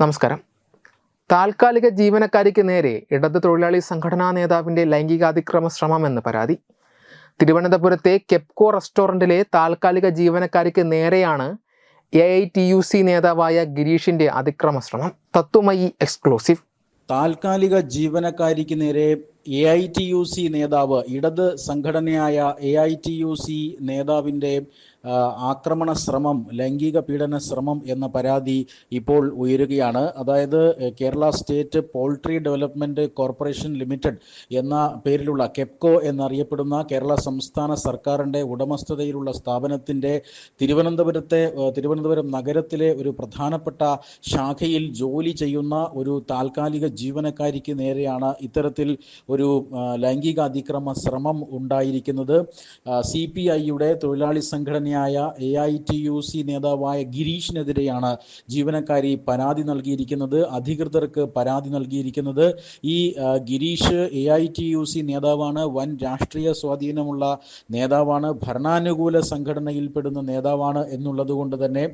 നമസ്കാരം. താൽക്കാലിക ജീവനക്കാരിക്ക് നേരെ ഇടത് തൊഴിലാളി സംഘടനാ നേതാവിന്റെ ലൈംഗികാതിക്രമ ശ്രമമെന്ന് പരാതി. തിരുവനന്തപുരത്തെ കെപ്കോ റെസ്റ്റോറന്റിലെ താൽക്കാലിക ജീവനക്കാരിക്ക് നേരെയാണ് A I T U C നേതാവായ ഗിരീഷിന്റെ അതിക്രമ ശ്രമം. തത്വമയി എക്സ്ക്ലൂസീവ്. താൽക്കാലിക ജീവനക്കാരിക്ക് നേരെ A I T U C നേതാവ് ഇടത് സംഘടനയായ A I T U C നേതാവിന്റെ ആക്രമണ ശ്രമം ലൈംഗിക പീഡന ശ്രമം എന്ന പരാതി ഇപ്പോൾ ഉയരുകയാണ്. അതായത് Kerala state poultry development corporation limited എന്ന പേരിലുള്ള കെപ്കോ എന്നറിയപ്പെടുന്ന കേരള സംസ്ഥാന സർക്കാരിന്റെ ഉടമസ്ഥതയിലുള്ള സ്ഥാപനത്തിന്റെ തിരുവനന്തപുരത്തെ തിരുവനന്തപുരം നഗരത്തിലെ ഒരു പ്രധാനപ്പെട്ട ശാഖയിൽ ജോലി ചെയ്യുന്ന ഒരു താൽക്കാലിക ജീവനക്കാരിക്ക് നേരെയാണ് ഇത്തരത്തിൽ ഒരു ലൈംഗിക അതിക്രമ ശ്രമം ഉണ്ടായിരിക്കുന്നത്. സി പി ഐയുടെ തൊഴിലാളി സംഘടനയായ A I T U C നേതാവായ ഗിരീഷിനെതിരെയാണ് ജീവനക്കാരി പരാതി നൽകിയിരിക്കുന്നത്. അധികൃതർക്ക് പരാതി നൽകിയിരിക്കുന്നത്. ഈ Girish A I T U C നേതാവാണ്. വൻ രാഷ്ട്രീയ സ്വാധീനമുള്ള നേതാവാണ്. ഭരണാനുകൂല സംഘടനയിൽപ്പെടുന്ന നേതാവാണ് എന്നുള്ളതുകൊണ്ട് തന്നെ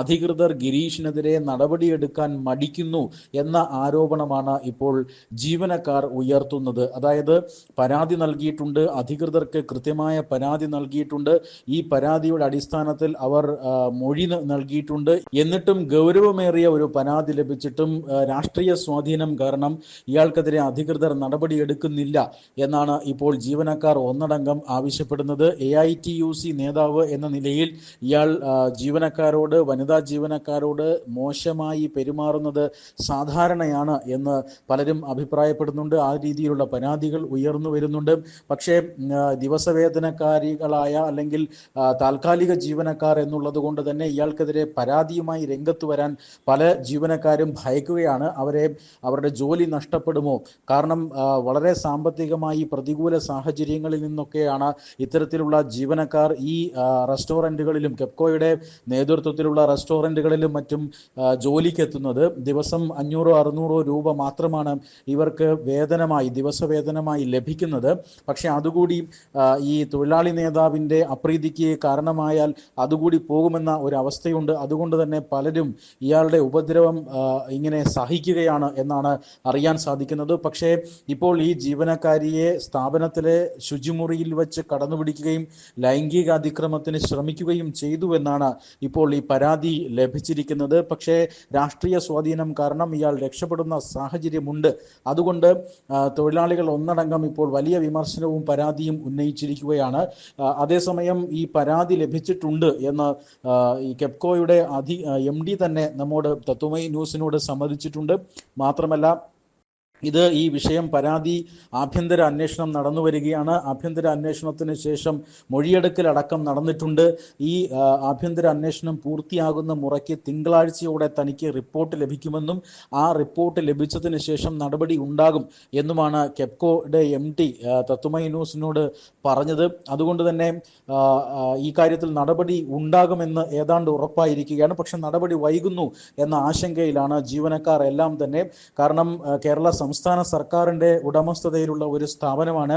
അധികൃതർ ഗിരീഷിനെതിരെ നടപടിയെടുക്കാൻ മടിക്കുന്നു എന്ന ആരോപണമാണ് ഇപ്പോൾ ജീവനക്കാർ ഉയർത്തുന്നത്. അതായത് പരാതി നൽകിയിട്ടുണ്ട്. അധികൃതർക്ക് കൃത്യമായ പരാതി നൽകിയിട്ടുണ്ട്. ഈ പരാതിയുടെ അടിസ്ഥാനത്തിൽ അവർ മൊഴി നൽകിയിട്ടുണ്ട്. എന്നിട്ടും ഗൗരവമേറിയ ഒരു പരാതി ലഭിച്ചിട്ടും രാഷ്ട്രീയ സ്വാധീനം കാരണം ഇയാൾക്കെതിരെ അധികൃതർ നടപടി എടുക്കുന്നില്ല എന്നാണ് ഇപ്പോൾ ജീവനക്കാർ ഒന്നടങ്കം ആവശ്യപ്പെടുന്നത്. A I T U C നേതാവ് എന്ന നിലയിൽ ഇയാൾ ജീവനക്കാരോട് വനിതാ ജീവനക്കാരോട് മോശമായി പെരുമാറുന്നത് സാധാരണയാണ് എന്ന് പലരും അഭിപ്രായപ്പെടുന്നുണ്ട്. ആ രീതിയിലുള്ള പരാതികൾ ഉയർന്നു വരുന്നുണ്ട്. പക്ഷേ ദിവസവേതനക്കാരികളായ അല്ലെങ്കിൽ ആ, താൽക്കാലിക ജീവനക്കാർ എന്നുള്ളത് കൊണ്ട് തന്നെ ഇയാൾക്കെതിരെ പരാതിയുമായി രംഗത്ത് വരാൻ പല ജീവനക്കാരും ഭയക്കുകയാണ്. അവരെ അവരുടെ ജോലി നഷ്ടപ്പെടുമോ? കാരണം വളരെ സാമ്പത്തികമായി പ്രതികൂല സാഹചര്യങ്ങളിൽ നിന്നൊക്കെയാണ് ഇത്തരത്തിലുള്ള ജീവനക്കാർ ഈ റെസ്റ്റോറന്റുകളിലും കെപ്കോയുടെ നേതൃത്വത്തിലുള്ള റെസ്റ്റോറന്റുകളിലും മറ്റും ജോലിക്കെത്തുന്നത്. ദിവസം അഞ്ഞൂറോ അറുന്നൂറോ രൂപ മാത്രമാണ് ഇവർക്ക് വേതനമായി ദിവസവേതനമായി ലഭിക്കുന്നത്. പക്ഷേ അതുകൂടി ഈ തൊഴിലാളി നേതാവിന്റെ അപ്രീതിക്ക് കാരണമായാൽ അതുകൂടി പോകുമെന്ന ഒരു അവസ്ഥയുണ്ട് അതുകൊണ്ട് തന്നെ പലരും ഇയാളുടെ ഉപദ്രവം ഇങ്ങനെ സഹിക്കുകയാണ് എന്നാണ് അറിയാൻ സാധിക്കുന്നത്. പക്ഷേ ഇപ്പോൾ ഈ ജീവനക്കാരിയെ സ്ഥാപനത്തിലെ ശുചിമുറിയിൽ വെച്ച് കടന്നുപിടിക്കുകയും ലൈംഗിക അതിക്രമത്തിന് ശ്രമിക്കുകയും ചെയ്തു എന്നാണ് ഇപ്പോൾ ഈ പരാതി ലഭിച്ചിരിക്കുന്നത്. പക്ഷേ രാഷ്ട്രീയ സ്വാധീനം കാരണം ഇയാൾ രക്ഷപ്പെടുന്ന സാഹചര്യമുണ്ട്. അതുകൊണ്ട് തൊഴിലാളികൾ ഒന്നടങ്കം ഇപ്പോൾ വലിയ വിമർശനവും പരാതിയും ഉന്നയിച്ചിരിക്കുകയാണ്. അതേസമയം ഈ പരാതി ലഭിച്ചിട്ടുണ്ട് എന്ന് ഈ കെപ്കോയുടെ അധി എം തന്നെ നമ്മോട് തത്വമൈ ന്യൂസിനോട് സമ്മതിച്ചിട്ടുണ്ട്. മാത്രമല്ല ഇത് ഈ വിഷയം പരാതി ആഭ്യന്തര അന്വേഷണം നടന്നു വരികയാണ്. ആഭ്യന്തര അന്വേഷണത്തിന് ശേഷം മൊഴിയെടുക്കലടക്കം നടന്നിട്ടുണ്ട്. ഈ ആഭ്യന്തര അന്വേഷണം പൂർത്തിയാകുന്ന മുറയ്ക്ക് തിങ്കളാഴ്ചയോടെ തനിക്ക് റിപ്പോർട്ട് ലഭിക്കുമെന്നും ആ റിപ്പോർട്ട് ലഭിച്ചതിന് ശേഷം നടപടി ഉണ്ടാകും എന്നുമാണ് കെപ്കോയുടെ എം ടി തത്വമൈ ന്യൂസിനോട് പറഞ്ഞത്. അതുകൊണ്ട് തന്നെ ഈ കാര്യത്തിൽ നടപടി ഉണ്ടാകുമെന്ന് ഏതാണ്ട് ഉറപ്പായിരിക്കുകയാണ്. പക്ഷെ നടപടി വൈകുന്നു എന്ന ആശങ്കയിലാണ് ജീവനക്കാർ എല്ലാം തന്നെ. കാരണം കേരള സംസ്ഥാന സർക്കാരിന്റെ ഉടമസ്ഥതയിലുള്ള ഒരു സ്ഥാപനമാണ്.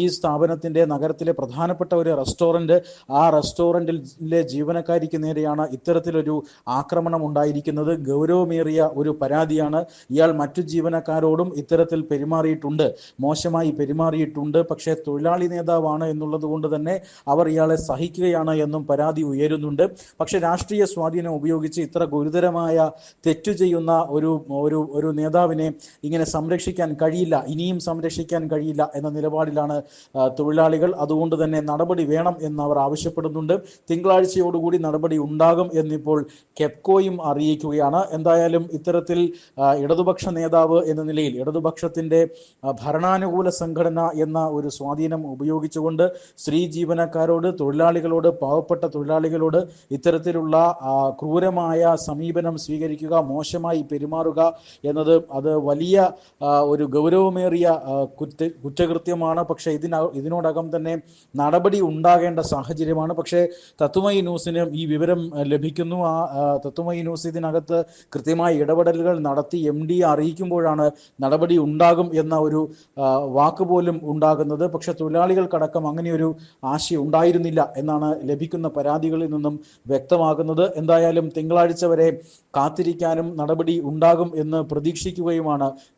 ഈ സ്ഥാപനത്തിന്റെ നഗരത്തിലെ പ്രധാനപ്പെട്ട ഒരു റെസ്റ്റോറന്റ് ആ റെസ്റ്റോറന്റിലെ ജീവനക്കാരിക്ക് നേരെയാണ് ഇത്തരത്തിലൊരു ആക്രമണം ഉണ്ടായിരിക്കുന്നത്. ഗൗരവമേറിയ ഒരു പരാതിയാണ്. ഇയാൾ മറ്റു ജീവനക്കാരോടും ഇത്തരത്തിൽ പെരുമാറിയിട്ടുണ്ട്. മോശമായി പെരുമാറിയിട്ടുണ്ട്. പക്ഷേ തൊഴിലാളി നേതാവാണ് എന്നുള്ളത് കൊണ്ട് തന്നെ അവർ ഇയാളെ സഹിക്കുകയാണ് എന്നും പരാതി ഉയരുന്നുണ്ട്. പക്ഷേ രാഷ്ട്രീയ സ്വാധീനം ഉപയോഗിച്ച് ഇത്ര ഗുരുതരമായ തെറ്റു ചെയ്യുന്ന ഒരു ഒരു ഒരു നേതാവിനെ ഇങ്ങനെ സംരക്ഷിക്കാൻ കഴിയില്ല ഇനിയും സംരക്ഷിക്കാൻ കഴിയില്ല എന്ന നിലപാടിലാണ് തൊഴിലാളികൾ. അതുകൊണ്ട് തന്നെ നടപടി വേണം എന്ന് അവർ ആവശ്യപ്പെടുന്നുണ്ട്. തിങ്കളാഴ്ചയോടുകൂടി നടപടി ഉണ്ടാകും എന്നിപ്പോൾ കെപ്കോയും അറിയിക്കുകയാണ്. എന്തായാലും ഇത്തരത്തിൽ ഇടതുപക്ഷ നേതാവ് എന്ന നിലയിൽ ഇടതുപക്ഷത്തിന്റെ ഭരണാനുകൂല സംഘടന എന്ന ഒരു സ്വാധീനം ഉപയോഗിച്ചുകൊണ്ട് സ്ത്രീ ജീവനക്കാരോട് തൊഴിലാളികളോട് പാവപ്പെട്ട തൊഴിലാളികളോട് ഇത്തരത്തിലുള്ള ക്രൂരമായ സമീപനം സ്വീകരിക്കുക മോശമായി പെരുമാറുക എന്നത് അത് വലിയ ഒരു ഗൗരവമേറിയ കുറ്റ കുറ്റകൃത്യമാണ്. പക്ഷേ ഇതിന ഇതിനോടകം തന്നെ നടപടി ഉണ്ടാകേണ്ട സാഹചര്യമാണ്. പക്ഷേ തത്വമയി ന്യൂസിന് ഈ വിവരം ലഭിക്കുന്നു. ആ തത്വമയി ന്യൂസ് ഇതിനകത്ത് കൃത്യമായ ഇടപെടലുകൾ നടത്തി എം ഡി അറിയിക്കുമ്പോഴാണ് നടപടി ഉണ്ടാകും എന്ന ഒരു വാക്ക് പോലും ഉണ്ടാകുന്നത്. പക്ഷെ തൊഴിലാളികൾക്കടക്കം അങ്ങനെയൊരു ആശയം ഉണ്ടായിരുന്നില്ല എന്നാണ് ലഭിക്കുന്ന പരാതികളിൽ നിന്നും വ്യക്തമാകുന്നത്. എന്തായാലും തിങ്കളാഴ്ച വരെ കാത്തിരിക്കാനും നടപടി ഉണ്ടാകും എന്ന് പ്രതീക്ഷിക്കുകയുമാണ്